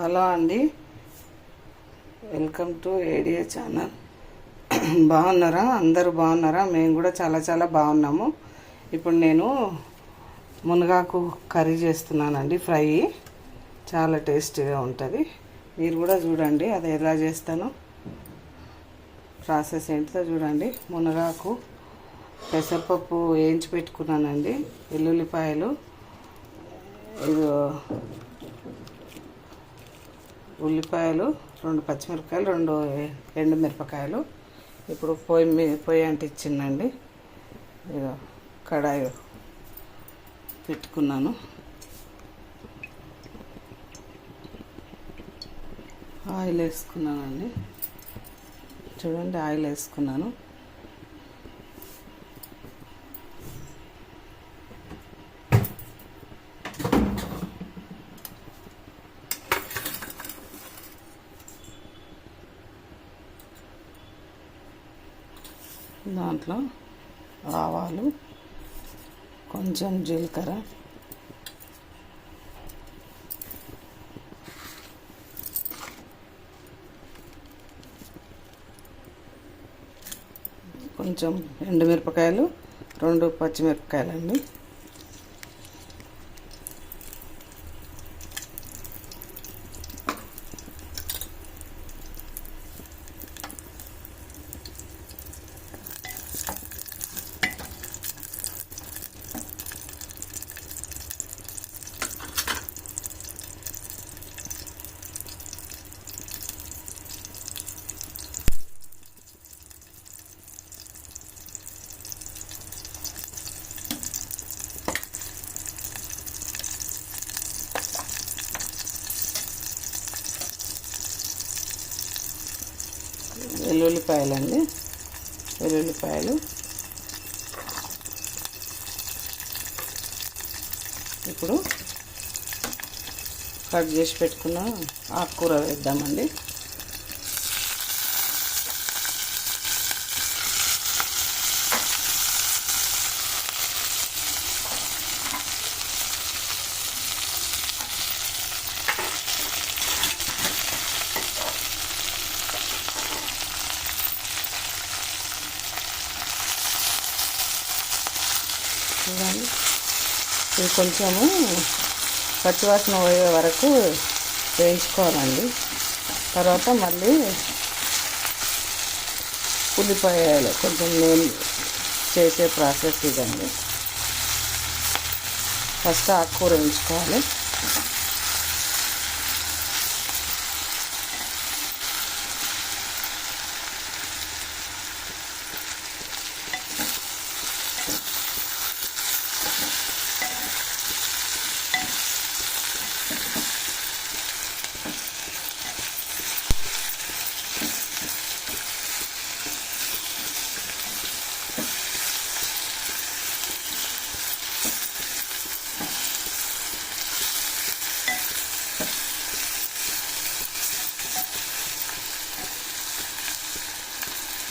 Hello అండి. Welcome to ఏడియా channel. బాగున్నారా? అందరూ బాగున్నారా? మేము కూడా చాలా చాలా బాగున్నాము. ఇప్పుడు నేను మునగాకు కర్రీ చేస్తున్నానండి ఫ్రై. చాలా టేస్టీగా ఉంటుంది. మీరు కూడా చూడండి అది ఎలా చేస్తాను. ప్రాసెస్ ఏంటిదో చూడండి. మునగాకు పెసరపప్పు వేయించి పెట్టుకున్నానండి. వెల్లుల్లిపాయలు ఇది ఉల్లిపాయలు రెండు పచ్చిమిరపకాయలు రెండు ఎండు మిరపకాయలు. ఇప్పుడు పొయ్యి మీ పొయ్యి అంటించిందండి ఇక కడాయి పెట్టుకున్నాను. ఆయిల్ వేసుకున్నానండి. చూడండి ఆయిల్ వేసుకున్నాను. దాంట్లో ఆవాలు కొంచెం జీలకర్ర కొంచెం ఎండుమిరపకాయలు రెండు పచ్చిమిరపకాయలు అండి వెల్లుల్లిపాయలు అండి వెల్లుల్లిపాయలు. ఇప్పుడు కట్ చేసి పెట్టుకున్న ఆకుకూర వేద్దామండి చూడండి ఇది కొంచెము పచ్చివాసన పోయే వరకు వేయించుకోవాలండి. తర్వాత మళ్ళీ ఉల్లిపాయలు కొంచెం నేను చేసే ప్రాసెస్ ఇదండి. ఫస్ట్ ఆకుకూర వేయించుకోవాలి.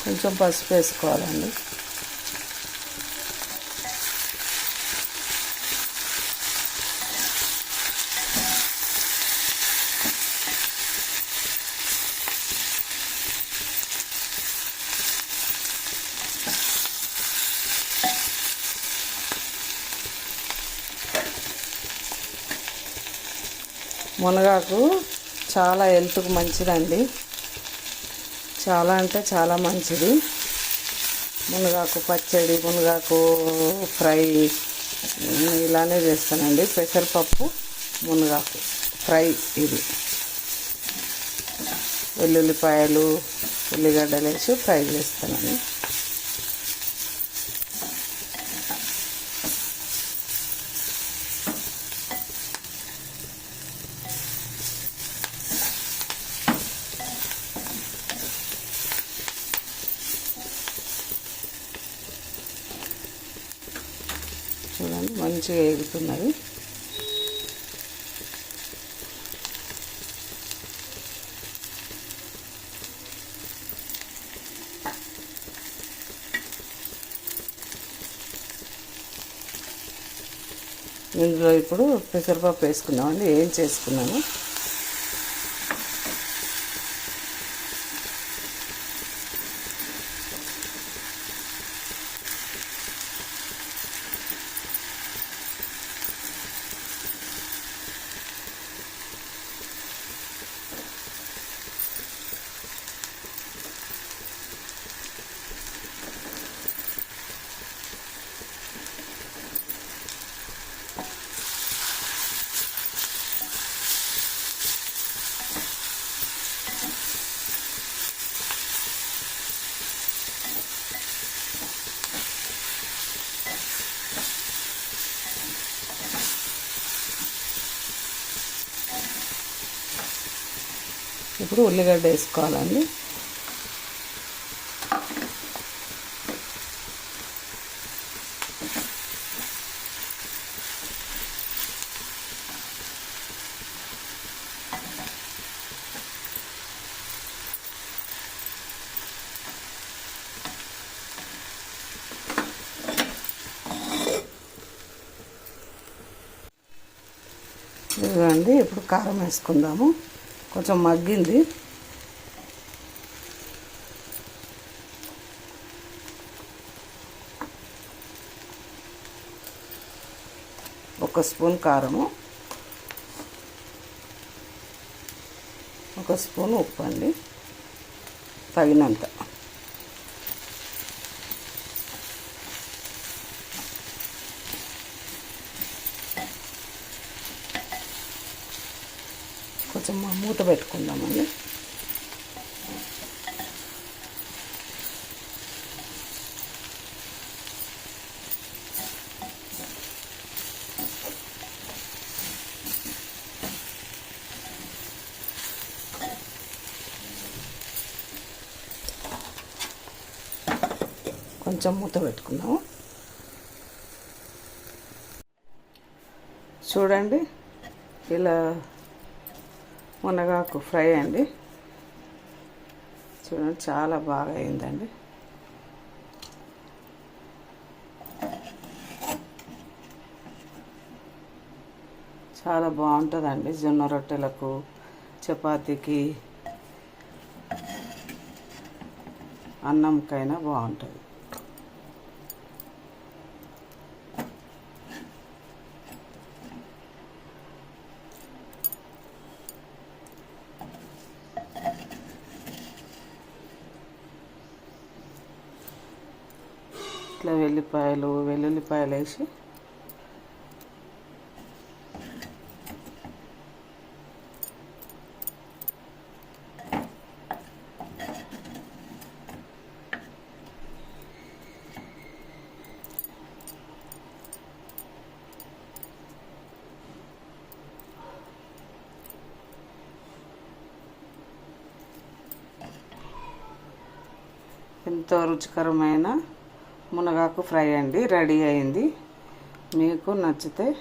కొంచెం పసుపు వేసుకోవాలండి. మునగాకు చాలా హెల్త్కు మంచిదండి. చాలా అంటే చాలా మంచిది. మునగాకు పచ్చడి మునగాకు ఫ్రై ఇలానే చేస్తానండి. పెసరపప్పు మునగాకు ఫ్రై ఇది. వెల్లుల్లిపాయలు ఉల్లిగడ్డలు వేసి ఫ్రై చేస్తానండి. చూడండి మంచిగా ఎగుతున్నది ఇందులో ఇప్పుడు పెసరపప్పు వేసుకున్నామండి ఏం చేసుకున్నాను? ఇప్పుడు ఉల్లిగడ్డ వేసుకోవాలండి. ఇదిగోండి ఇప్పుడు కారం వేసుకుందాము. కొంచెం మగ్గింది. ఒక స్పూన్ కారము. ఒక స్పూన్ ఉప్పు అండి. తగినంత కొంచెం మూత పెట్టుకుందామండి. కొంచెం మూత పెట్టుకుందాము చూడండి ఇలా మునగాకు ఫ్రై అండి. చూడండి చాలా బాగా అయిందండి. చాలా బాగుంటుందండి జొన్న రొట్టెలకు చపాతీకి. అన్నంకైనా బాగుంటుంది. ఇట్లా వెల్లిపాయలు వెల్లుల్లిపాయలు వేసి ఎంతో రుచికరమైన మునగాకు ఫ్రై అండి రెడీ అయింది. మీకు నచ్చితే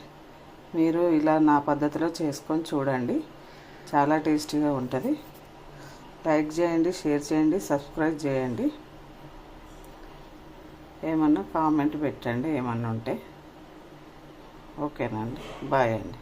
మీరు ఇలా నా పద్ధతిలో చేసుకొని చూడండి. చాలా టేస్టీగా ఉంటుంది. లైక్ చేయండి షేర్ చేయండి సబ్స్క్రైబ్ చేయండి. ఏమన్నా కామెంట్ పెట్టండి ఏమన్నా ఉంటే. ఓకేనండి. బాయ్ అండి.